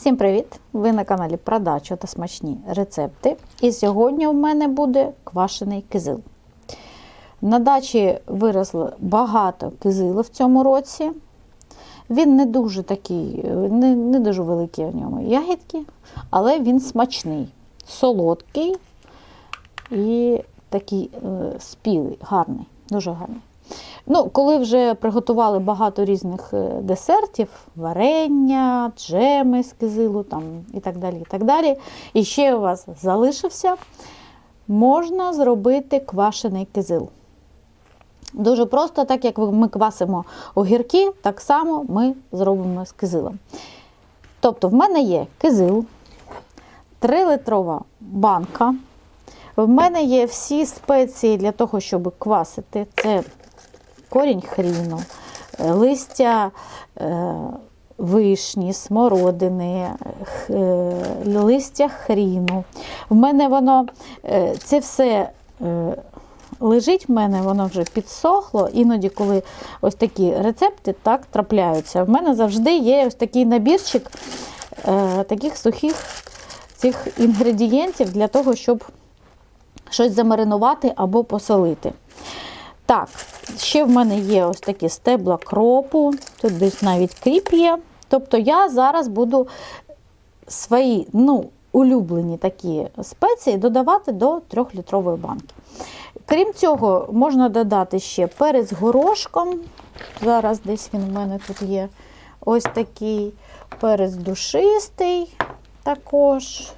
Всім привіт! Ви на каналі Продача та смачні рецепти. І сьогодні у мене буде квашений кизил. На дачі виросло багато кизилу в цьому році. Він не дуже такий, не, не дуже великі в ньому ягідки, але він смачний, солодкий і такий е, спілий, гарний, дуже гарний. Ну, коли вже приготували багато різних е, десертів, варення, джеми з кизилу там, і так далі. І так далі. І ще у вас залишився, можна зробити квашений кизил. Дуже просто, так як ми квасимо огірки, так само ми зробимо з кизилом. Тобто, в мене є кизил, 3-литрова банка. В мене є всі спеції для того, щоб квасити. Це корінь хріну, е, листя е, вишні, смородини, е, листя хріну. В мене воно це все лежить в мене, воно вже підсохло. Іноді, коли ось такі рецепти так трапляються. В мене завжди є ось такий набірчик е, таких сухих цих інгредієнтів для того, щоб щось замаринувати або посолити. Так, ще в мене є ось такі стебла кропу, тут десь навіть кріп є. Тобто я зараз буду свої ну, улюблені такі спеції додавати до 3-літрової банки. Крім цього, можна додати ще перець горошком. Зараз десь він у мене тут є. Ось такий перець душистий також,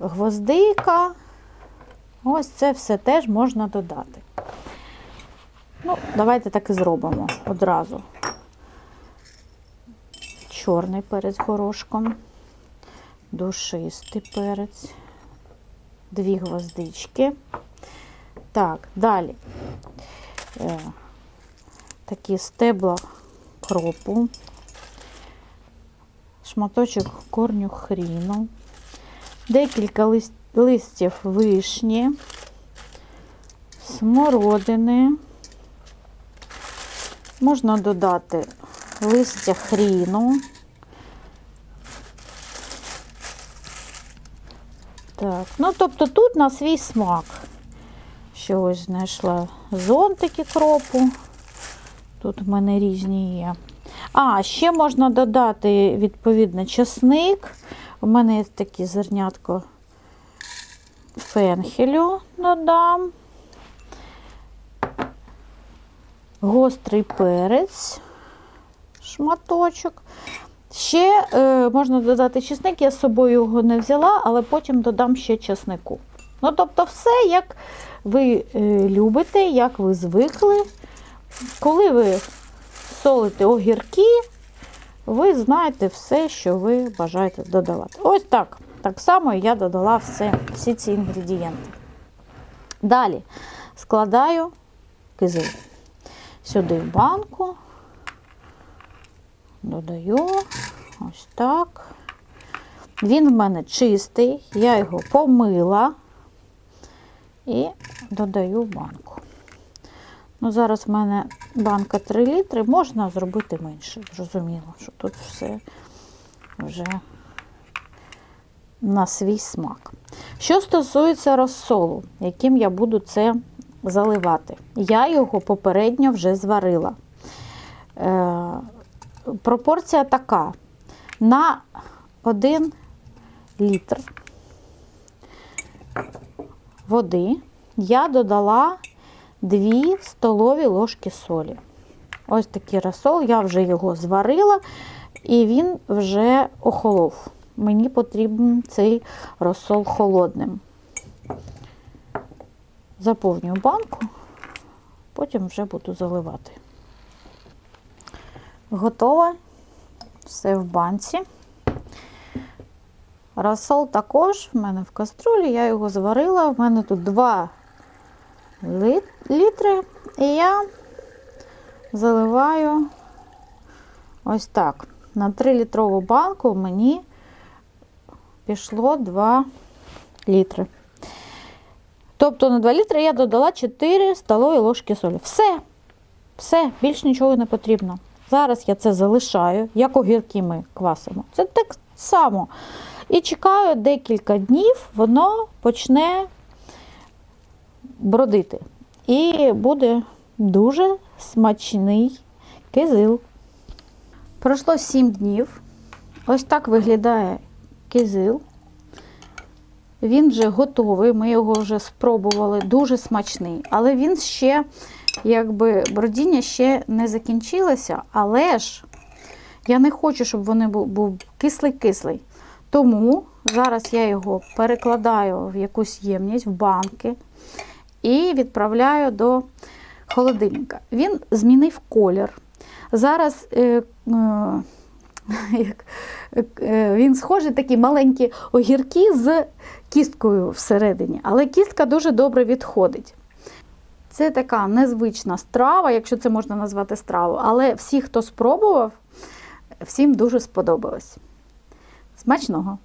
гвоздика. Ось це все теж можна додати. Ну, давайте так і зробимо одразу. Чорний перець горошком, душистий перець, дві гвоздички. Так, далі е, такі стебла кропу, шматочок корню хріну, декілька лист, листів вишні, смородини. Можна додати листя хріну. Так, ну тобто тут на свій смак. Ще ось знайшла зонтики кропу. Тут в мене різні є. А, ще можна додати, відповідно, часник. У мене є такі зернятко фенхелю додам. Гострий перець, шматочок. Ще е, можна додати чесник, я з собою його не взяла, але потім додам ще чеснику. Ну, тобто, все, як ви е, любите, як ви звикли. Коли ви солите огірки, ви знаєте все, що ви бажаєте додавати. Ось так. Так само я додала все, всі ці інгредієнти. Далі складаю кизил. Сюди в банку, додаю ось так. Він в мене чистий, я його помила і додаю в банку. Ну, Зараз в мене банка 3 літри, можна зробити менше. Зрозуміло, що тут все вже на свій смак. Що стосується розсолу, яким я буду це заливати, я його попередньо вже зварила. Е, пропорція така: на 1 літр води я додала 2 столові ложки солі. Ось такий розсол, я вже його зварила, і він вже охолов. Мені потрібен цей розсол холодним. Заповнюю банку, потім вже буду заливати. Готово. Все в банці. Розсол також в мене в каструлі, я його зварила. В мене тут 2 літри, і я заливаю ось так. На 3-літрову банку мені пішло 2 літри. Тобто на 2 літри я додала 4 столові ложки солі. Все. Все, більш нічого не потрібно. Зараз я це залишаю, як огірки ми квасимо. Це так само. І чекаю декілька днів, воно почне бродити. І буде дуже смачний кизил. Пройшло 7 днів. Ось так виглядає кизил. Він вже готовий, ми його вже спробували, дуже смачний. Але він ще, якби бродіння ще не закінчилося, але ж я не хочу, щоб був, був кислий-кислий. Тому зараз я його перекладаю в якусь ємність, в банки і відправляю до холодильника. Він змінив колір. Зараз е, е, як, е, він схожий такі маленькі огірки з кісткою всередині, але кістка дуже добре відходить. Це така незвична страва, якщо це можна назвати стравою, але всі, хто спробував, всім дуже сподобалось. Смачного!